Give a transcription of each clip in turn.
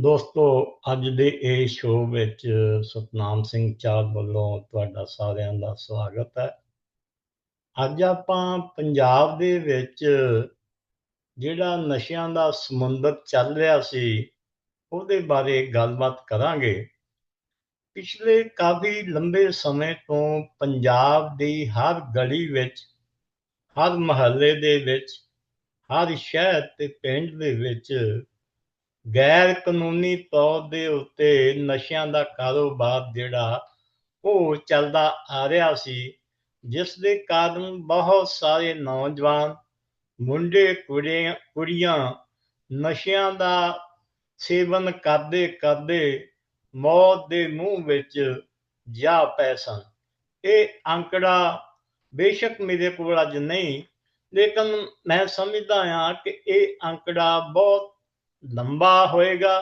ਦੋਸਤੋ, ਅੱਜ ਦੇ ਇਹ ਸ਼ੋਅ ਵਿੱਚ ਸਤਨਾਮ ਸਿੰਘ ਚਾਲ ਵੱਲੋਂ ਤੁਹਾਡਾ ਸਾਰਿਆਂ ਦਾ ਸਵਾਗਤ ਹੈ। ਅੱਜ ਆਪਾਂ ਪੰਜਾਬ ਦੇ ਵਿੱਚ ਜਿਹੜਾ ਨਸ਼ਿਆਂ ਦਾ ਸਮੁੰਦਰ ਚੱਲ ਰਿਹਾ ਸੀ, ਉਹਦੇ ਬਾਰੇ ਗੱਲਬਾਤ ਕਰਾਂਗੇ। ਪਿਛਲੇ ਕਾਫੀ ਲੰਬੇ ਸਮੇਂ ਤੋਂ ਪੰਜਾਬ ਦੀ ਹਰ ਗਲੀ ਵਿੱਚ, ਹਰ ਮਹੱਲੇ ਦੇ ਵਿੱਚ, ਹਰ ਸ਼ਹਿਰ ਤੇ ਪਿੰਡ ਦੇ ਵਿੱਚ ਗੈਰ ਕਾਨੂੰਨੀ ਤੌਰ ਦੇ ਉੱਤੇ ਨਸ਼ਿਆਂ ਦਾ ਕਾਰੋਬਾਰ ਜਿਹੜਾ ਉਹ ਚੱਲਦਾ ਆ ਰਿਹਾ ਸੀ, ਜਿਸ ਦੇ ਕਾਰਨ ਬਹੁਤ ਸਾਰੇ ਨੌਜਵਾਨ, ਮੁੰਡੇ, ਕੁੜੀਆਂ ਕੁੜੀਆਂ ਨਸ਼ਿਆਂ ਦਾ ਸੇਵਨ ਕਰਦੇ ਕਰਦੇ ਮੌਤ ਦੇ ਮੂੰਹ ਵਿੱਚ ਜਾ ਪਏ ਸਨ। ਇਹ ਅੰਕੜਾ ਬੇਸ਼ੱਕ ਮੇਰੇ ਕੋਲ ਅੱਜ ਨਹੀਂ, ਲੇਕਿਨ ਮੈਂ ਸਮਝਦਾ ਹਾਂ ਕਿ ਇਹ ਅੰਕੜਾ ਬਹੁਤ ਲੰਬਾ ਹੋਏਗਾ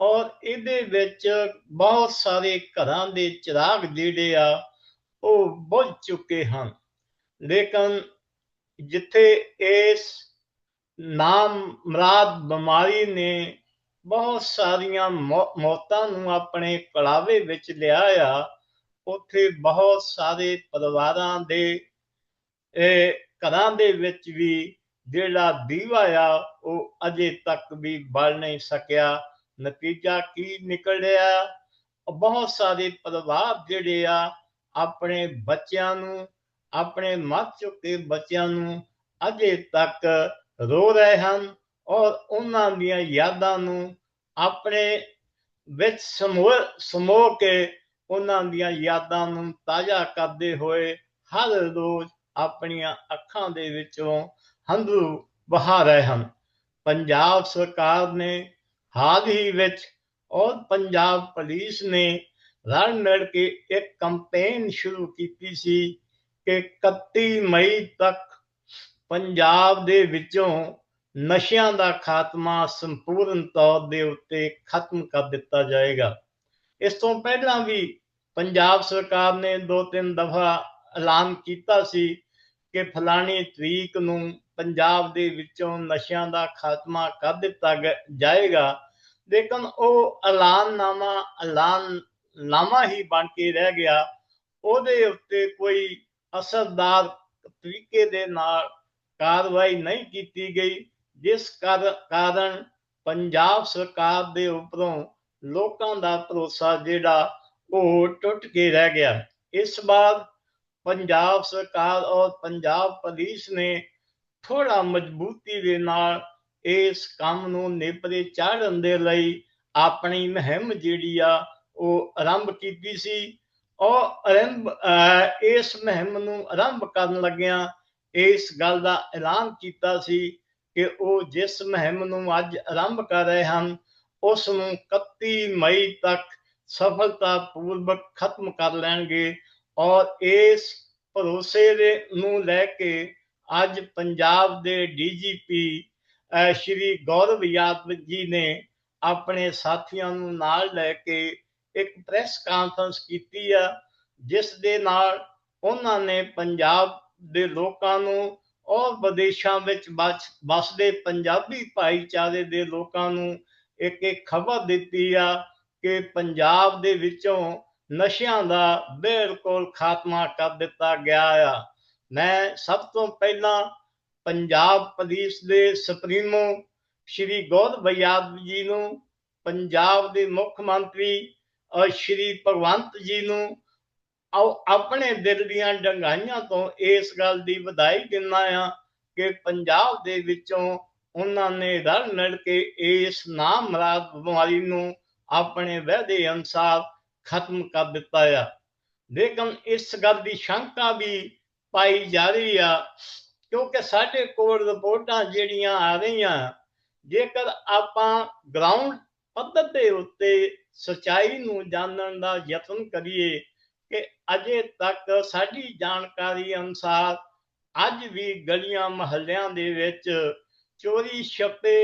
ਔਰ ਇਹਦੇ ਵਿੱਚ ਬਹੁਤ ਸਾਰੇ ਘਰਾਂ ਦੇ ਚਿਰਾਗ ਜਿਹੜੇ ਆ, ਉਹ ਬੁਝ ਚੁੱਕੇ ਹਨ। ਲੇਕਿਨ ਜਿੱਥੇ ਇਸ ਨਾਮ ਮਰਾਦ ਬਿਮਾਰੀ ਨੇ ਬਹੁਤ ਸਾਰੀਆਂ ਮੌਤਾਂ ਨੂੰ ਆਪਣੇ ਕਲਾਵੇ ਵਿੱਚ ਲਿਆ ਆ, ਉੱਥੇ ਬਹੁਤ ਸਾਰੇ ਪਰਿਵਾਰਾਂ ਦੇ ਘਰਾਂ ਦੇ ਵਿੱਚ ਵੀ ਜਿਹੜਾ ਦੀਵਾ ਆ, ਉਹ ਅਜੇ ਤੱਕ ਵੀ ਬਲ ਨਹੀਂ ਸਕਿਆ। ਨਤੀਜਾ ਕੀ ਨਿਕਲ ਬਹੁਤ ਸਾਰੇ ਪਰਿਵਾਰ ਜਿਹੜੇ ਆ, ਆਪਣੇ ਬੱਚਿਆਂ ਨੂੰ, ਆਪਣੇ ਮੱਤ ਚੁੱਕੇ ਬੱਚਿਆਂ ਨੂੰ ਅਜੇ ਤੱਕ ਰੋ ਰਹੇ ਹਨ ਔਰ ਉਹਨਾਂ ਦੀਆਂ ਯਾਦਾਂ ਨੂੰ ਆਪਣੇ ਵਿੱਚ ਸਮੋ ਸਮੋ ਕੇ ਉਹਨਾਂ ਦੀਆਂ ਯਾਦਾਂ ਨੂੰ ਤਾਜ਼ਾ ਕਰਦੇ ਹੋਏ ਹਰ ਰੋਜ਼ ਆਪਣੀਆਂ ਅੱਖਾਂ ਦੇ ਵਿੱਚੋਂ ਹੰਝੂ ਵਹਾ ਰਹੇ ਹਨ। ਪੰਜਾਬ ਸਰਕਾਰ ਨੇ ਹਾਲ ਹੀ ਵਿੱਚ ਔਰ ਪੰਜਾਬ ਪੁਲਿਸ ਨੇ ਰਲ ਮਿਲ ਕੇ ਇੱਕ ਕੈਂਪੇਨ ਸ਼ੁਰੂ ਕੀਤੀ ਸੀ ਕਿ 31 ਮਈ ਤੱਕ ਪੰਜਾਬ ਦੇ ਵਿੱਚੋਂ ਨਸ਼ਿਆਂ ਦਾ ਖਾਤਮਾ ਸੰਪੂਰਨ ਤੌਰ ਦੇ ਉੱਤੇ ਖਤਮ ਕਰ ਦਿੱਤਾ ਜਾਏਗਾ। ਇਸ ਤੋਂ ਪਹਿਲਾਂ ਵੀ ਪੰਜਾਬ ਸਰਕਾਰ ਨੇ ਦੋ ਤਿੰਨ ਦਫਾ ਐਲਾਨ ਕੀਤਾ ਸੀ ਕਿ ਫਲਾਣੀ ਤਰੀਕ ਨੂੰ ਪੰਜਾਬ ਦੇ ਵਿੱਚੋਂ ਨਸ਼ਿਆਂ ਦਾ ਖਾਤਮਾ ਕਰ ਦਿੱਤਾ ਜਾਏਗਾ। ਲੇਕਿਨ ਉਹ ਐਲਾਨਨਾਮਾ, ਐਲਾਨ ਨਾਮਾ ਹੀ ਬਣ ਕੇ ਰਹਿ ਗਿਆ। ਉਹਦੇ ਉੱਤੇ ਕੋਈ ਅਸਰਦਾਰ ਤਰੀਕੇ ਦੇ ਨਾਲ ਕਾਰਵਾਈ ਨਹੀਂ ਕੀਤੀ ਗਈ, ਜਿਸ ਕਾਰਨ ਪੰਜਾਬ ਸਰਕਾਰ ਦੇ ਉੱਪਰੋਂ ਲੋਕਾਂ ਦਾ ਭਰੋਸਾ ਜਿਹੜਾ ਉਹ ਟੁੱਟ ਕੇ ਰਹਿ ਗਿਆ। ਇਸ ਵਾਰ ਪੰਜਾਬ ਸਰਕਾਰ ਔਰ ਪੰਜਾਬ ਪੁਲਿਸ ਨੇ ਥੋੜਾ ਮਜ਼ਬੂਤੀ ਦੇ ਨਾਲ ਇਸ ਕੰਮ ਨੂੰ ਨੇਪਰੇ ਚਾੜਨ ਦੇ ਲਈ ਆਪਣੀ ਮਹਿੰਮ ਜਿਹੜੀ ਆ ਉਹ ਆਰੰਭ ਕੀਤੀ ਸੀ। ਔਰ ਆਰੰਭ ਇਸ ਮਹਿੰਮ ਨੂੰ ਆਰੰਭ ਕਰਨ ਲੱਗਿਆਂ ਇਸ ਗੱਲ ਦਾ ਐਲਾਨ ਕੀਤਾ ਸੀ ਕਿ ਉਹ ਜਿਸ ਮਹਿੰਮ ਨੂੰ ਅੱਜ ਆਰੰਭ ਕਰ ਰਹੇ ਹਨ, ਉਸ ਨੂੰ 31 ਮਈ ਤੱਕ ਸਫਲਤਾ ਪੂਰਵਕ ਖਤਮ ਕਰ ਲੈਣਗੇ ਔਰ ਇਸ ਭਰੋਸੇ ਦੇ ਨੂੰ ਲੈ ਕੇ ਅੱਜ ਪੰਜਾਬ ਦੇ ਡੀਜੀਪੀ ਸ਼੍ਰੀ ਗੌਰਵ ਯਾਦਵ ਜੀ ਨੇ ਆਪਣੇ ਸਾਥੀਆਂ ਨੂੰ ਨਾਲ ਲੈ ਕੇ ਇੱਕ ਪ੍ਰੈਸ ਕਾਨਫਰੰਸ ਕੀਤੀ ਆ, ਜਿਸ ਦੇ ਨਾਲ ਉਹਨਾਂ ਨੇ ਪੰਜਾਬ ਦੇ ਲੋਕਾਂ ਨੂੰ ਔਰ ਵਿਦੇਸ਼ਾਂ ਵਿੱਚ ਵਸਦੇ ਪੰਜਾਬੀ ਭਾਈਚਾਰੇ ਦੇ ਲੋਕਾਂ ਨੂੰ ਇੱਕ ਇੱਕ ਖਬਰ ਦਿੱਤੀ ਆ ਕਿ ਪੰਜਾਬ ਦੇ ਵਿੱਚੋਂ ਨਸ਼ਿਆਂ ਦਾ ਬਿਲਕੁਲ ਖਾਤਮਾ ਕਰ ਦਿੱਤਾ ਗਿਆ ਆ। ਮੈਂ ਸਭ ਤੋਂ ਪਹਿਲਾਂ ਪੰਜਾਬ ਪੁਲਿਸ ਦੇ ਸੁਪਰੀਮੋ ਸ਼੍ਰੀ ਗੌਰਵ ਯਾਦਵ ਜੀ ਨੂੰ, ਪੰਜਾਬ ਦੇ ਮੁੱਖ ਮੰਤਰੀ ਸ਼੍ਰੀ ਭਗਵੰਤ ਜੀ ਨੂੰ ਆਪਣੇ ਦਿਲ ਦੀਆਂ ਡੰਗਾਈਆਂ ਤੋਂ ਇਸ ਗੱਲ ਦੀ ਵਧਾਈ ਦਿੰਦਾ ਆ ਕਿ ਪੰਜਾਬ ਦੇ ਵਿੱਚੋਂ ਉਹਨਾਂ ਨੇ ਰਲ ਮਿਲ ਕੇ ਇਸ ਨਾਮ ਬਿਮਾਰੀ ਨੂੰ ਆਪਣੇ ਵਾਅਦੇ ਅਨਸਾਰ ਖਤਮ ਕਰ ਦਿੱਤਾ ਆ। ਲੇਕਿਨ ਇਸ ਗੱਲ ਦੀ ਸ਼ੰਕਾ ਵੀ ਪਾਈ ਜਾ ਰਹੀ ਆ, ਕਿਉਂਕਿ ਸਾਡੇ ਕੋਲ ਰਿਪੋਰਟਾਂ ਜਿਹੜੀਆਂ ਆ ਰਹੀਆਂ, ਜੇਕਰ ਆਪਾਂ ਗਰਾਊਂਡ ਪੱਧਰ ਦੇ ਉੱਤੇ ਸਚਾਈ ਨੂੰ ਜਾਣਨ ਦਾ ਯਤਨ ਕਰੀਏ, ਕਿ ਅਜੇ ਤੱਕ ਸਾਡੀ ਜਾਣਕਾਰੀ ਅਨੁਸਾਰ ਅੱਜ ਵੀ ਗਲੀਆਂ ਮਹੱਲਿਆਂ ਦੇ ਵਿੱਚ ਚੋਰੀ ਛੱਪੇ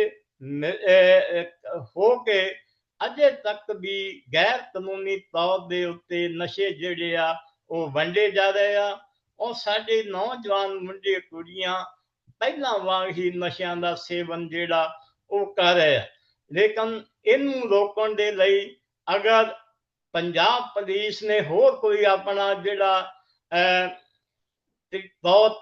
ਹੋ ਕੇ ਅਜੇ ਤੱਕ ਵੀ ਗੈਰ ਕਾਨੂੰਨੀ ਤੌਰ ਦੇ ਉੱਤੇ ਨਸ਼ੇ ਜਿਹੜੇ ਆ, ਉਹ ਵੰਡੇ ਜਾ ਰਹੇ ਆ। ਉਹ ਸਾਡੇ ਨੌਜਵਾਨ ਮੁੰਡੇ ਕੁੜੀਆਂ ਪਹਿਲਾਂ ਵਾਂਗ ਹੀ ਨਸ਼ਿਆਂ ਦਾ ਸੇਵਨ ਜਿਹੜਾ ਉਹ ਕਰ ਰਹੇ ਲੇਕਿਨ ਇਹਨੂੰ ਰੋਕਣ ਦੇ ਲਈ ਅਗਰ ਪੰਜਾਬ ਪੁਲਿਸ ਨੇ ਹੋਰ ਕੋਈ ਆਪਣਾ ਜਿਹੜਾ ਅਹ,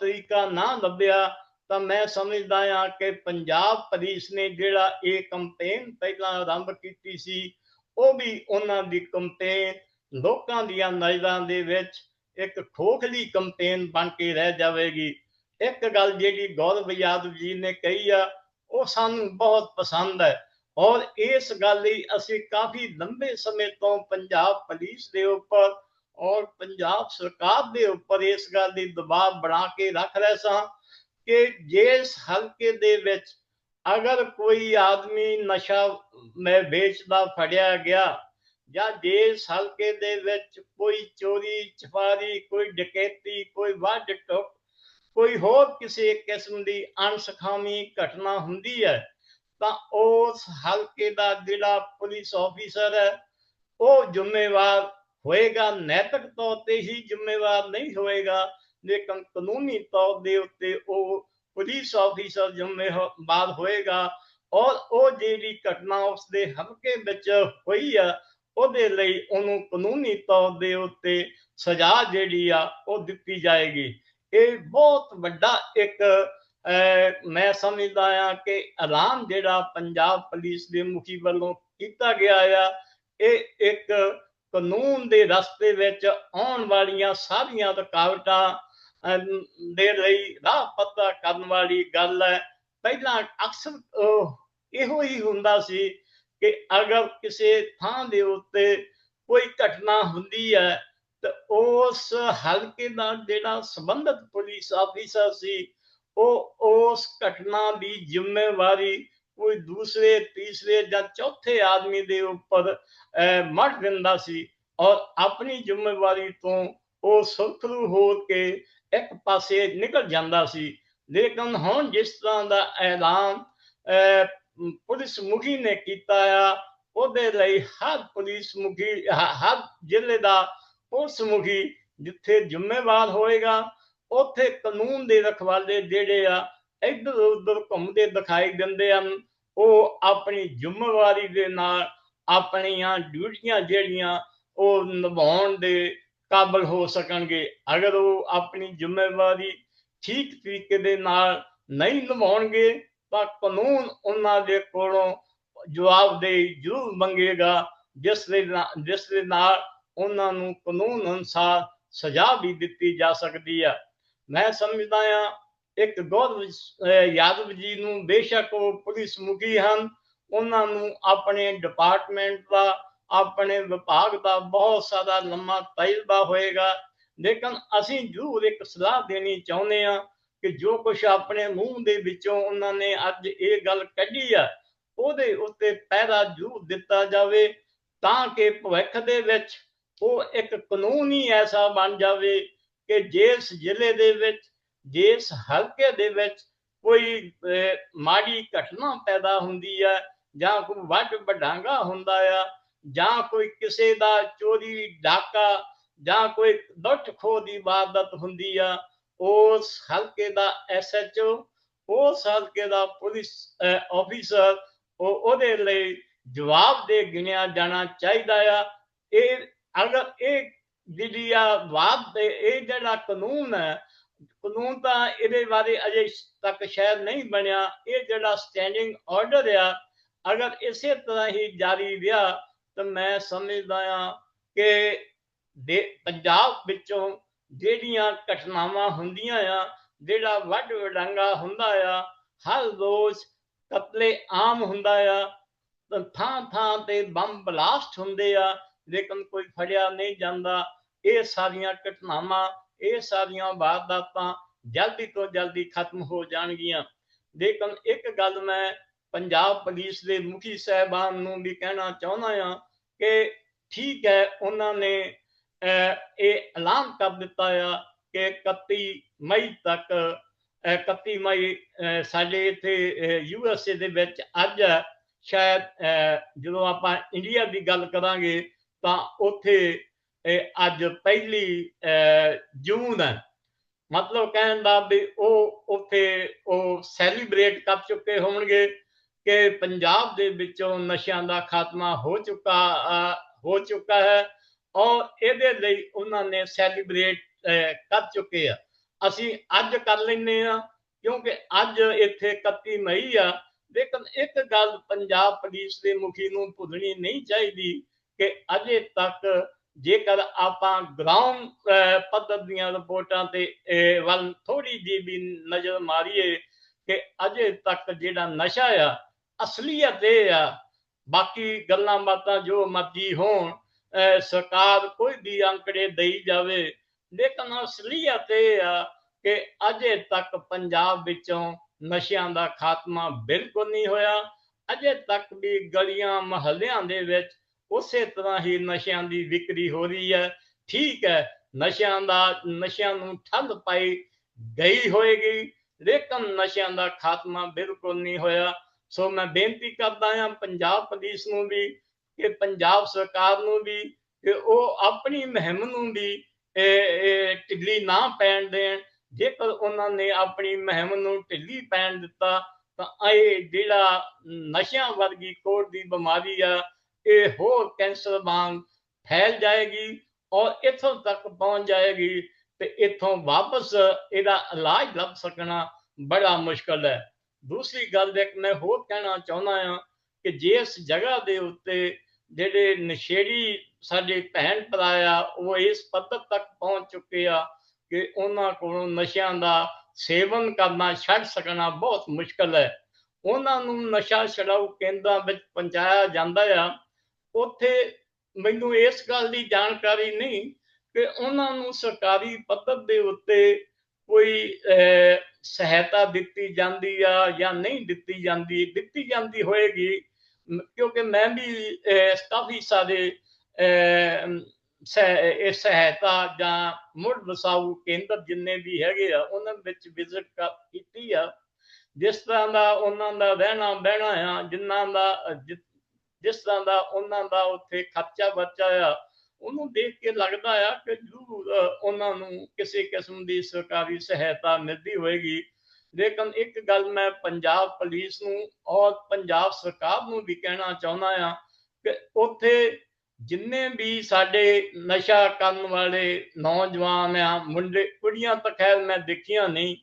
ਤਰੀਕਾ ਨਾ ਲੱਭਿਆ ਤਾਂ ਮੈਂ ਸਮਝਦਾ ਹਾਂ ਕਿ ਪੰਜਾਬ ਪੁਲਿਸ ਨੇ ਜਿਹੜਾ ਇਹ ਕੰਪੇਨ ਪਹਿਲਾਂ ਆਰੰਭ ਕੀਤੀ ਸੀ ਉਹ ਵੀ ਉਹਨਾਂ ਦੀ ਕੰਪੇਨ ਲੋਕਾਂ ਦੀਆਂ ਨਜ਼ਰਾਂ ਦੇ ਵਿੱਚ ਇੱਕ ਖੋਖਲੀ ਕੰਪੇਨ ਬਣ ਕੇ ਰਹਿ ਜਾਵੇਗੀ। ਇੱਕ ਗੱਲ ਜਿਹੜੀ ਗੌਰਵ ਯਾਦਵ ਜੀ ਨੇ ਕਹੀ ਆ, ਉਹ ਸਾਨੂੰ ਬਹੁਤ ਪਸੰਦ ਹੈ। ਔਰ ਇਸ ਗੱਲ ਲਈ ਅਸੀਂ ਕਾਫੀ ਲੰਬੇ ਸਮੇਂ ਤੋਂ ਪੰਜਾਬ ਪੁਲਿਸ ਦੇ ਉੱਪਰ ਔਰ ਪੰਜਾਬ ਸਰਕਾਰ ਦੇ ਉੱਪਰ ਇਸ ਗੱਲ ਦੀ ਦਬਾਅ ਬਣਾ ਕੇ ਰੱਖ ਰਹੇ ਸਾਂ ਕਿ ਜਿਸ ਹਲਕੇ ਦੇ ਵਿੱਚ ਅਗਰ ਕੋਈ ਆਦਮੀ ਨਸ਼ਾ ਮੈਂ ਵੇਚਦਾ, ਫੜਿਆ ਗਿਆ ਜਾਂ ਜਿਸ ਹਲਕੇ ਦੇ ਵਿੱਚ ਕੋਈ ਚੋਰੀ, ਚਪਾਰੀ, ਕੋਈ ਡਕੈਤੀ, ਕੋਈ ਵੱਢ ਟੁੱਕ ਕੋਈ ਹੋਰ ਕਿਸੇ ਕਿਸਮ ਦੀ ਅਣਸਖਾਵੀ ਘਟਨਾ ਹੁੰਦੀ ਹੈ, ਤਾਂ ਉਸ ਹਲਕੇ ਦਾ ਜਿਹੜਾ ਪੁਲਿਸ ਆਫੀਸਰ ਹੈ, ਉਹ ਜ਼ਿੰਮੇਵਾਰ ਹੋਏਗਾ, ਨੈਤਿਕ ਤੌਰ ਤੇ ਹੀ ਜ਼ਿੰਮੇਵਾਰ ਨਹੀਂ ਹੋਏਗਾ, ਲੇਕਿਨ ਕਾਨੂੰਨੀ ਤੌਰ ਦੇ ਉੱਤੇ ਉਹ ਪੁਲਿਸ ਆਫੀਸਰ ਜ਼ਿੰਮੇਵਾਰ ਹੋਏਗਾ ਔਰ ਉਹ ਜਿਹੜੀ ਘਟਨਾ ਉਸ ਦੇ ਹਲਕੇ ਵਿੱਚ ਹੋਈ ਆ ਉਹਦੇ ਲਈ ਉਹਨੂੰ ਕਾਨੂੰਨੀ ਤੌਰ ਦੇ ਉੱਤੇ ਸਜ਼ਾ ਜਿਹੜੀ ਆ ਉਹ ਦਿੱਤੀ ਜਾਏਗੀ। ਇਹ ਬਹੁਤ ਵੱਡਾ ਇੱਕ ਮੈਂ ਸਮਝਦਾ ਆ ਕਿ ਐਲਾਨ ਜਿਹੜਾ ਪੰਜਾਬ ਪੁਲਿਸ ਦੇ ਮੁਖੀ ਵੱਲੋਂ ਕੀਤਾ ਗਿਆ ਆ ਇਹ ਇੱਕ ਕਾਨੂੰਨ ਦੇ ਰਸਤੇ ਵਿੱਚ ਆਉਣ ਵਾਲੀਆਂ ਸਾਰੀਆਂ ਰੁਕਾਵਟਾਂ ਅਹ, ਦੇ ਲਈ ਰਾਹ ਪੱਤਾ ਕਰਨ ਵਾਲੀ ਗੱਲ ਹੈ। ਪਹਿਲਾਂ ਅਕਸਰ ਇਹੋ ਹੀ ਹੁੰਦਾ ਸੀ ਕਿ ਅਗਰ ਕਿਸੇ ਥਾਂ ਦੇ ਉੱਤੇ ਕੋਈ ਘਟਨਾ ਹੁੰਦੀ ਹੈ ਤਾਂ ਉਸ ਹਲਕੇ ਦਾ ਜਿਹੜਾ ਸੰਬੰਧਿਤ ਪੁਲਿਸ ਆਫੀਸਰ ਸੀ ਉਹ ਉਸ ਘਟਨਾ ਦੀ ਜ਼ਿੰਮੇਵਾਰੀ ਕੋਈ ਦੂਸਰੇ ਤੀਸਰੇ ਜਾਂ ਚੌਥੇ ਆਦਮੀ ਦੇ ਉੱਪਰ ਅਹ, ਮੜ ਦਿੰਦਾ ਸੀ ਔਰ ਆਪਣੀ ਜ਼ਿੰਮੇਵਾਰੀ ਤੋਂ ਉਹ ਸੁਰਖਰੂ ਹੋ ਕੇ ਇੱਕ ਪਾਸੇ ਨਿਕਲ ਜਾਂਦਾ ਸੀ। ਲੇਕਿਨ ਹੁਣ ਜਿਸ ਤਰ੍ਹਾਂ ਦਾ ਐਲਾਨ ਪੁਲਿਸ ਮੁਖੀ ਨੇ ਕੀਤਾ ਆ, ਉਹਦੇ ਲਈ ਹਰ ਪੁਲਿਸ ਮੁਖੀ ਹਰ ਜ਼ਿਲ੍ਹੇ ਦਾ ਪੁਲਿਸ ਮੁਖੀ ਜਿੱਥੇ ਜ਼ਿੰਮੇਵਾਰ ਹੋਏਗਾ, ਉੱਥੇ ਕਾਨੂੰਨ ਦੇ ਰਖਵਾਲੇ ਜਿਹੜੇ ਆ ਇੱਧਰ ਉੱਧਰ ਘੁੰਮਦੇ ਦਿਖਾਈ ਦਿੰਦੇ ਹਨ। ਉਹ ਆਪਣੀ ਜ਼ਿੰਮੇਵਾਰੀ ਦੇ ਨਾਲ ਆਪਣੀਆਂ ਡਿਊਟੀਆਂ ਜਿਹੜੀਆਂ ਉਹ ਨਿਭਾਉਣ ਦੇ ਕਾਬਲ ਹੋ ਸਕਣਗੇ। ਅਗਰ ਉਹ ਆਪਣੀ ਜ਼ਿੰਮੇਵਾਰੀ ਠੀਕ ਤਰੀਕੇ ਦੇ ਨਾਲ ਨਹੀਂ ਨਿਭਾਉਣਗੇ ਤਾਂ ਕਾਨੂੰਨ ਉਹਨਾਂ ਦੇ ਕੋਲੋਂ ਜਵਾਬਦੇਹੀ ਜ਼ਰੂਰ ਮੰਗੇਗਾ, ਜਿਸ ਦੇ ਜਿਸ ਦੇ ਨਾਲ ਉਹਨਾਂ ਨੂੰ ਕਾਨੂੰਨ ਅਨੁਸਾਰ ਸਜ਼ਾ ਵੀ ਦਿੱਤੀ ਜਾ ਸਕਦੀ ਹੈ ਮੈਂ ਸਮਝਦਾ ਹਾਂ, ਇੱਕ ਗੌਰਵ ਯਾਦਵ ਜੀ ਨੂੰ ਬੇਸ਼ੱਕ ਉਹ ਪੁਲਿਸ ਮੁਖੀ ਹਨ। ਉਹਨਾਂ ਨੂੰ ਆਪਣੇ ਡਿਪਾਰਟਮੈਂਟ ਦਾ, ਆਪਣੇ ਵਿਭਾਗ ਦਾ ਬਹੁਤ ਸਾਰਾ ਲੰਮਾ ਤਜਰਬਾ ਹੋਏਗਾ। ਲੇਕਿਨ ਅਸੀਂ ਜ਼ਰੂਰ ਇੱਕ ਸਲਾਹ ਦੇਣੀ ਚਾਹੁੰਦੇ ਹਾਂ ਕਿ ਜੋ ਕੁਝ ਆਪਣੇ ਮੂੰਹ ਦੇ ਵਿੱਚੋਂ ਉਹਨਾਂ ਨੇ ਅੱਜ ਇਹ ਗੱਲ ਕੱਢੀ ਆ, ਉਹਦੇ ਉੱਤੇ ਪਹਿਰਾ ਜ਼ਰੂਰ ਦਿੱਤਾ ਜਾਵੇ ਤਾਂ ਕਿ ਭਵਿੱਖ ਦੇ ਵਿੱਚ ਉਹ ਇੱਕ ਕਾਨੂੰਨ ਹੀ ਐਸਾ ਬਣ ਜਾਵੇ ਕਿ ਜਿਸ ਜ਼ਿਲ੍ਹੇ ਦੇ ਵਿੱਚ, ਜਿਸ ਹਲਕੇ ਦੇ ਵਿੱਚ ਕੋਈ ਮਾੜੀ ਘਟਨਾ ਪੈਦਾ ਹੁੰਦੀ ਹੈ ਜਾਂ ਕੋਈ ਵੱਡ ਵਡਾਂਗਾ ਹੁੰਦਾ ਆ ਜਾਂ ਕੋਈ ਕਿਸੇ ਦਾ ਚੋਰੀ ਡਾਕਾ ਜਾਂ ਕੋਈ ਦੁੱਟ ਖੋਹ ਦੀ ਵਾਰਦਾਤ ਹੁੰਦੀ ਆ ਉਸ ਹਲਕੇ ਦਾ ਐਸਐਚਓ ਉਸ ਹਲਕੇ ਦਾ ਪੁਲਿਸ ਆਫੀਸਰ ਉਹ ਉਹਦੇ ਲਈ ਜਵਾਬ ਦੇ ਗਿਣਿਆ ਜਾਣਾ ਚਾਹੀਦਾ ਆ। ਇਹ ਅਗਰ ਇਹ ਜਿਹੜੀ ਆ ਵਾਦ ਤੇ ਇਹ ਜਿਹੜਾ ਕਾਨੂੰਨ ਹੈ, ਕਾਨੂੰਨ ਤਾਂ ਇਹਦੇ ਬਾਰੇ ਅਜੇ ਤੱਕ ਸ਼ਾਇਦ ਨਹੀਂ ਬਣਿਆ। ਇਹ ਜਿਹੜਾ ਸਟੈਂਡਿੰਗ ਆਰਡਰ ਆ, ਅਗਰ ਇਸੇ ਤਰ੍ਹਾਂ ਹੀ ਜਾਰੀ ਰਿਹਾ, ਤਾਂ ਮੈਂ ਸਮਝਦਾ ਆ ਕਿ ਦੇ ਪੰਜਾਬ ਵਿੱਚੋਂ ਜਿਹੜੀਆਂ ਘਟਨਾਵਾਂ ਹੁੰਦੀਆਂ ਆ, ਜਿਹੜਾ ਵੱਡ ਵਡੰਗਾ ਹੁੰਦਾ ਆ, ਹਰ ਰੋਜ਼ ਕਤਲੇ ਆਮ ਹੁੰਦਾ ਆ ਥਾਂ ਥਾਂ ਤੇ ਬੰਬ ਬਲਾਸਟ ਹੁੰਦੇ ਆ, ਲੇਕਿਨ ਕੋਈ ਫੜਿਆ ਨਹੀਂ ਜਾਂਦਾ। ਇਹ ਸਾਰੀਆਂ ਘਟਨਾਵਾਂ, ਇਹ ਸਾਰੀਆਂ ਵਾਰਦਾਤਾਂ ਜਲਦੀ ਤੋਂ ਜਲਦੀ ਖਤਮ ਹੋ ਜਾਣਗੀਆਂ। ਲੇਕਿਨ ਇੱਕ ਗੱਲ ਮੈਂ ਪੰਜਾਬ ਪੁਲਿਸ ਦੇ ਮੁਖੀ ਸਹਿਬਾਨ ਨੂੰ ਵੀ ਕਹਿਣਾ ਚਾਹੁੰਦਾ ਆ ਕਿ ਠੀਕ ਹੈ, ਉਹਨਾਂ ਨੇ ਇਹ ਐਲਾਨ ਕਰ ਦਿੱਤਾ ਆ ਕਿ 31 ਮਈ ਤੱਕ ਅਹ, 31 ਮਈ ਸਾਡੇ ਇੱਥੇ ਯੂ ਐਸ ਏ ਦੇ ਵਿੱਚ ਅੱਜ ਸ਼ਾਇਦ ਜਦੋਂ ਆਪਾਂ ਇੰਡੀਆ ਦੀ ਗੱਲ ਕਰਾਂਗੇ ਤਾਂ ਉੱਥੇ ਅੱਜ ਪਹਿਲੀ ਅਹ, ਜੂਨ ਹੈ। ਮਤਲਬ ਕਹਿਣ ਦਾ ਵੀ ਉਹ ਉੱਥੇ ਉਹ ਸੈਲੀਬ੍ਰੇਟ ਕਰ ਚੁੱਕੇ ਹੋਣਗੇ ਕਿ ਪੰਜਾਬ ਦੇ ਵਿੱਚੋਂ ਨਸ਼ਿਆਂ ਦਾ ਖਾਤਮਾ ਹੋ ਚੁੱਕਾ ਹੋ ਚੁੱਕਾ ਹੈ। ਔਰ ਇਹਦੇ ਲਈ ਉਹਨਾਂ ਨੇ ਸੈਲੀਬ੍ਰੇਟ ਕਰ ਚੁੱਕੇ ਆ। ਅਸੀਂ ਅੱਜ ਕਰ ਲੈਨੇ ਆ, ਕਿਉਂਕਿ ਅੱਜ ਇੱਥੇ 31 ਮਈ ਆ। ਲੇਕਿਨ ਇੱਕ ਗੱਲ ਪੰਜਾਬ ਪੁਲਿਸ ਦੇ ਮੁਖੀ ਨੂੰ ਭੁੱਲਣੀ ਨਹੀਂ ਚਾਹੀਦੀ ਕਿ ਅਜੇ ਤੱਕ ਜੇਕਰ ਆਪਾਂ ਗਰਾਊਂਡ ਪੱਧਰ ਦੀਆਂ ਰਿਪੋਰਟਾਂ ਤੇ ਵੱਲ ਥੋੜੀ ਜੀ ਵੀ ਨਜ਼ਰ ਮਾਰੀਏ ਕਿ ਅਜੇ ਤੱਕ ਜਿਹੜਾ ਨਸ਼ਾ ਆ, ਅਸਲੀਅਤ ਇਹ ਆ। ਬਾਕੀ ਗੱਲਾਂ ਬਾਤਾਂ ਜੋ ਮਰਜ਼ੀ ਹੋਣ ਸਰਕਾਰ ਕੋਈ ਵੀ ਅੰਕੜੇ ਦੇਈ ਜਾਵੇ। ਲੇਕਿਨ ਅਸਲੀਅਤ ਇਹ ਆ ਕਿ ਅਜੇ ਤੱਕ ਪੰਜਾਬ ਵਿੱਚੋਂ ਨਸ਼ਿਆਂ ਦਾ ਖਾਤਮਾ ਬਿਲਕੁਲ ਨਹੀਂ ਹੋਇਆ। ਅਜੇ ਤੱਕ ਵੀ ਗਲੀਆਂ, ਮਹੱਲਿਆਂ ਦੇ ਵਿੱਚ ਉਸੇ ਤਰ੍ਹਾਂ ਹੀ ਨਸ਼ਿਆਂ ਦੀ ਵਿਕਰੀ ਹੋ ਰਹੀ ਹੈ। ਠੀਕ ਹੈ, ਨਸ਼ਿਆਂ ਦਾ, ਨਸ਼ਿਆਂ ਨੂੰ ਠੱਲ ਪਾਈ ਗਈ ਹੋਏਗੀ, ਲੇਕਿਨ ਨਸ਼ਿਆਂ ਦਾ ਖਾਤਮਾ ਬਿਲਕੁਲ ਨਹੀਂ ਹੋਇਆ। ਸੋ ਮੈਂ ਬੇਨਤੀ ਕਰਦਾ ਹਾਂ, ਪੰਜਾਬ ਪੁਲਿਸ ਨੂੰ ਵੀ ਕਿ ਪੰਜਾਬ ਸਰਕਾਰ ਨੂੰ ਵੀ ਕਿ ਉਹ ਆਪਣੀ ਮਹਿੰਮ ਨੂੰ ਵੀ ਢਿੱਲੀ ਨਾ ਪੈਣ ਦੇਣ। ਜੇਕਰ ਉਹਨਾਂ ਨੇ ਆਪਣੀ ਮਹਿੰਮ ਨੂੰ ਢਿੱਲੀ ਪੈਣ ਦਿੱਤਾ, ਤਾਂ ਇਹ ਜਿਹੜਾ ਨਸ਼ਿਆਂ ਵਰਗੀ ਕੋੜ ਦੀ ਬਿਮਾਰੀ ਆ, ਇਹ ਹੋਰ ਕੈਂਸਰ ਵਾਂਗ ਫੈਲ ਜਾਏਗੀ ਔਰ ਇੱਥੋਂ ਤੱਕ ਪਹੁੰਚ ਜਾਏਗੀ ਤੇ ਇੱਥੋਂ ਵਾਪਸ ਇਹਦਾ ਇਲਾਜ ਲੱਭ ਸਕਣਾ ਬੜਾ ਮੁਸ਼ਕਲ ਹੈ। ਦੂਸਰੀ ਗੱਲ ਇੱਕ ਮੈਂ ਹੋਰ ਕਹਿਣਾ ਚਾਹੁੰਦਾ ਹਾਂ ਕਿ ਜੇ ਇਸ ਜਗ੍ਹਾ ਦੇ ਉੱਤੇ ਜਿਹੜੇ ਨਸ਼ੇੜੀ ਸਾਡੇ ਭੈਣ ਭਰਾ ਆ, ਉਹ ਇਸ ਪੱਧਰ ਤੱਕ ਪਹੁੰਚ ਚੁੱਕੇ ਆ ਕਿ ਉਹਨਾਂ ਕੋਲੋਂ ਨਸ਼ਿਆਂ ਦਾ ਸੇਵਨ ਕਰਨਾ, ਛੱਡ ਸਕਣਾ ਬਹੁਤ ਮੁਸ਼ਕਲ ਹੈ। ਉਹਨਾਂ ਨੂੰ ਨਸ਼ਾ ਛਡਾਊ ਕੇਂਦਰਾਂ ਵਿੱਚ ਪਹੁੰਚਾਇਆ ਜਾਂਦਾ ਆ। ਉੱਥੇ ਮੈਨੂੰ ਇਸ ਗੱਲ ਦੀ ਜਾਣਕਾਰੀ ਨਹੀਂ ਕਿ ਉਹਨਾਂ ਨੂੰ ਸਰਕਾਰੀ ਪੱਧਰ ਦੇ ਉੱਤੇ ਕੋਈ ਸਹਾਇਤਾ ਦਿੱਤੀ ਜਾਂਦੀ ਆ ਜਾਂ ਨਹੀਂ ਦਿੱਤੀ ਜਾਂਦੀ। ਦਿੱਤੀ ਜਾਂਦੀ ਹੋਏਗੀ ਕਿਉਂਕਿ ਮੈਂ ਵੀ ਕਾਫੀ ਸਾਰੇ ਇਹ ਸਹਾਇਤਾ ਜਾਂ ਮੁੜ ਵਸਾਊ ਕੇਂਦਰ ਜਿੰਨੇ ਵੀ ਹੈਗੇ ਆ, ਉਹਨਾਂ ਵਿੱਚ ਵਿਜ਼ਿਟ ਕੀਤੀ ਆ। ਜਿਸ ਤਰ੍ਹਾਂ ਦਾ ਉਹਨਾਂ ਦਾ ਰਹਿਣਾ ਬਹਿਣਾ ਆ, ਜਿੰਨਾਂ ਦਾ ਜਿਸ ਤਰ੍ਹਾਂ ਦਾ ਉਹਨਾਂ ਦਾ ਉੱਥੇ ਖਰਚਾ ਬਚਾ ਆ, ਉਹਨੂੰ ਦੇਖ ਕੇ ਲੱਗਦਾ ਆ ਕਿ ਜ਼ਰੂਰ ਉਹਨਾਂ ਨੂੰ ਕਿਸੇ ਕਿਸਮ ਦੀ ਸਰਕਾਰੀ ਸਹਾਇਤਾ ਮਿਲਦੀ ਹੋਏਗੀ। ਲੇਕਿਨ ਇੱਕ ਗੱਲ ਮੈਂ ਪੰਜਾਬ ਪੁਲਿਸ ਨੂੰ ਔਰ ਪੰਜਾਬ ਸਰਕਾਰ ਨੂੰ ਵੀ ਕਹਿਣਾ ਚਾਹੁੰਦਾ ਆ ਕਿ ਉੱਥੇ ਜਿੰਨੇ ਵੀ ਸਾਡੇ ਨਸ਼ਾ ਕਰਨ ਵਾਲੇ ਨੌਜਵਾਨ ਆ, ਮੁੰਡੇ, ਕੁੜੀਆਂ ਤਾਂ ਖੈਰ ਮੈਂ ਦੇਖੀਆਂ ਨਹੀਂ,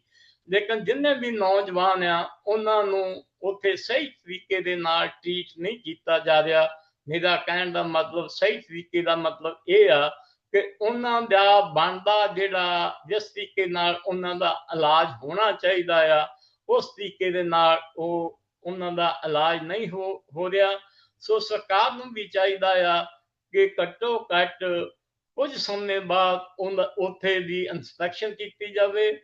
ਲੇਕਿਨ ਜਿੰਨੇ ਵੀ ਨੌਜਵਾਨ ਆ, ਉਹਨਾਂ ਨੂੰ ਉੱਥੇ ਸਹੀ ਤਰੀਕੇ ਦੇ ਨਾਲ ਟ੍ਰੀਟ ਨਹੀਂ ਕੀਤਾ ਜਾ ਰਿਹਾ। ਮੇਰਾ ਕਹਿਣ ਦਾ ਮਤਲਬ, ਸਹੀ ਤਰੀਕੇ ਦਾ ਮਤਲਬ ਇਹ ਆ ਕਿ ਉਹਨਾਂ ਦਾ ਬਣਦਾ ਜਿਹੜਾ, ਜਿਸ ਤਰੀਕੇ ਨਾਲ ਉਹਨਾਂ ਦਾ ਇਲਾਜ ਹੋਣਾ ਚਾਹੀਦਾ ਆ, ਉਸ ਤਰੀਕੇ ਦੇ ਨਾਲ ਉਹ ਉਹਨਾਂ ਦਾ ਇਲਾਜ ਨਹੀਂ ਹੋ ਹੋ ਰਿਹਾ। ਸੋ ਸਰਕਾਰ ਨੂੰ ਵੀ ਚਾਹੀਦਾ ਆ ਕਿ ਘੱਟੋ ਘੱਟ ਕੁਝ ਸਮੇਂ ਬਾਅਦ ਉੱਥੇ ਦੀ ਇਨਸਪੈਕਸ਼ਨ ਕੀਤੀ ਜਾਵੇ।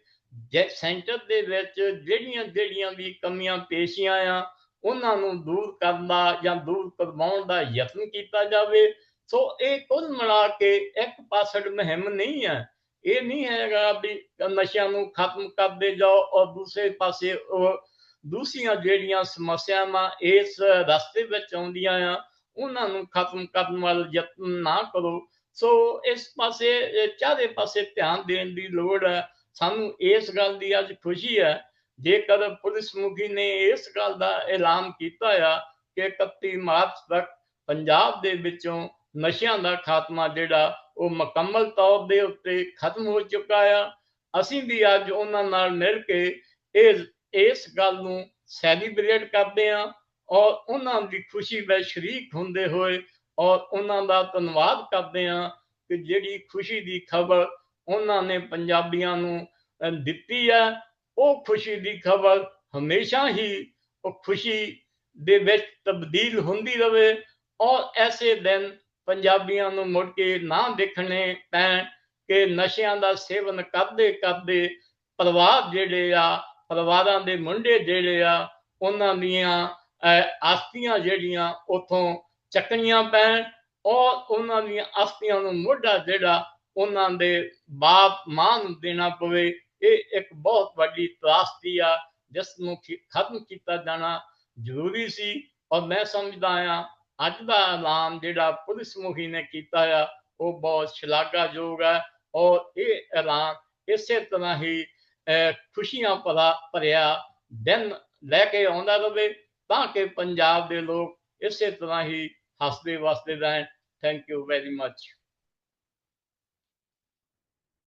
ਜੇ ਸੈਂਟਰ ਦੇ ਵਿੱਚ ਜਿਹੜੀਆਂ ਜਿਹੜੀਆਂ ਵੀ ਕਮੀਆਂ ਪੇਸ਼ੀਆਂ ਆ, ਉਹਨਾਂ ਨੂੰ ਦੂਰ ਕਰਨ ਦਾ ਜਾਂ ਦੂਰ ਕਰਵਾਉਣ ਦਾ ਯਤਨ ਕੀਤਾ ਜਾਵੇ। ਸੋ ਇਹ ਕੁੱਲ ਮਿਲਾ ਕੇ ਇੱਕ ਪਾਸੜ ਮਹਿੰਮ ਨਹੀਂ ਹੈ। ਇਹ ਨਹੀਂ ਹੈਗਾ ਵੀ ਨਸ਼ਿਆਂ ਨੂੰ ਖਤਮ ਕਰਦੇ ਜਾਓ ਔਰ ਦੂਸਰੇ ਪਾਸੇ ਉਹ ਦੂਸਰੀਆਂ ਜਿਹੜੀਆਂ ਸਮੱਸਿਆਵਾਂ ਇਸ ਰਸਤੇ ਵਿੱਚ ਆਉਂਦੀਆਂ ਆ, ਉਹਨਾਂ ਨੂੰ ਖਤਮ ਕਰਨ ਵੱਲ ਯਤਨ ਨਾ ਕਰੋ। ਸੋ ਇਸ ਪਾਸੇ, ਚਾਰੇ ਪਾਸੇ ਧਿਆਨ ਦੇਣ ਦੀ ਲੋੜ ਹੈ। ਸਾਨੂੰ ਇਸ ਗੱਲ ਦੀ ਅੱਜ ਖੁਸ਼ੀ ਹੈ। ਜੇਕਰ ਪੁਲਿਸ ਮੁਖੀ ਨੇ ਇਸ ਗੱਲ ਦਾ ਐਲਾਨ ਕੀਤਾ ਆ ਕਿ 31 ਮਾਰਚ ਤੱਕ ਪੰਜਾਬ ਦੇ ਵਿੱਚੋਂ ਨਸ਼ਿਆਂ ਦਾ ਖਾਤਮਾ ਜਿਹੜਾ ਉਹ ਮੁਕੰਮਲ ਤੌਰ ਦੇ ਉੱਤੇ ਖਤਮ ਹੋ ਚੁੱਕਾ ਆ। ਅਸੀਂ ਵੀ ਅੱਜ ਉਹਨਾਂ ਨਾਲ ਮਿਲ ਕੇ ਇਸ ਇਸ ਗੱਲ ਨੂੰ ਸੈਲੀਬ੍ਰੇਟ ਕਰਦੇ ਆ ਔਰ ਉਹਨਾਂ ਦੀ ਖੁਸ਼ੀ ਵਿੱਚ ਸ਼ਰੀਕ ਹੁੰਦੇ ਹੋਏ ਔਰ ਉਹਨਾਂ ਦਾ ਧੰਨਵਾਦ ਕਰਦੇ ਆ ਕਿ ਜਿਹੜੀ ਖੁਸ਼ੀ ਦੀ ਖਬਰ ਉਹਨਾਂ ਨੇ ਪੰਜਾਬੀਆਂ ਨੂੰ ਦਿੱਤੀ ਹੈ ਉਹ ਖੁਸ਼ੀ ਦੀ ਖਬਰ ਹਮੇਸ਼ਾ ਹੀ ਉਹ ਖੁਸ਼ੀ ਦੇ ਵਿੱਚ ਤਬਦੀਲ ਹੁੰਦੀ ਰਹੇ ਔਰ ਐਸੇ ਦਿਨ ਪੰਜਾਬੀਆਂ ਨੂੰ ਮੁੜ ਕੇ ਨਾ ਦੇਖਣੇ ਪੈਣ ਕਿ ਨਸ਼ਿਆਂ ਦਾ ਸੇਵਨ ਕਰਦੇ ਕਰਦੇ ਪਰਿਵਾਰ ਜਿਹੜੇ ਆ, ਪਰਿਵਾਰਾਂ ਦੇ ਮੁੰਡੇ ਜਿਹੜੇ ਆ, ਉਹਨਾਂ ਦੀਆਂ ਆਸਤੀਆਂ ਜਿਹੜੀਆਂ ਉਥੋਂ ਚੱਕਣੀਆਂ ਪੈਣ ਔਰ ਉਹਨਾਂ ਦੀਆਂ ਆਸਤੀਆਂ ਨੂੰ ਮੋਢਾ ਜਿਹੜਾ ਉਹਨਾਂ ਦੇ ਬਾਪ ਮਾਂ ਨੂੰ ਦੇਣਾ ਪਵੇ, ਇਹ ਇੱਕ ਬਹੁਤ ਵੱਡੀ ਤਰਾਸਦੀ ਆ ਜਿਸ ਨੂੰ ਖਤਮ ਕੀਤਾ ਜਾਣਾ ਜ਼ਰੂਰੀ ਸੀ ਔਰ ਮੈਂ ਸਮਝਦਾ ਆ ਅੱਜ ਦਾ ਐਲਾਨ ਜਿਹੜਾ ਪੁਲਿਸ ਮੁਖੀ ਨੇ ਕੀਤਾ ਆ, ਉਹ ਬਹੁਤ ਸ਼ਲਾਘਾਯੋਗ ਹੈ ਔਰ ਇਹ ਐਲਾਨ ਇਸੇ ਤਰ੍ਹਾਂ ਹੀ ਖੁਸ਼ੀਆਂ ਭਰਾ, ਭਰਿਆ ਦਿਨ ਲੈ ਕੇ ਆਉਂਦਾ ਰਹੇ ਤਾਂ ਕਿ ਪੰਜਾਬ ਦੇ ਲੋਕ ਇਸੇ ਤਰ੍ਹਾਂ ਹੀ ਹੱਸਦੇ ਵਸਦੇ ਰਹਿਣ। Thank you very much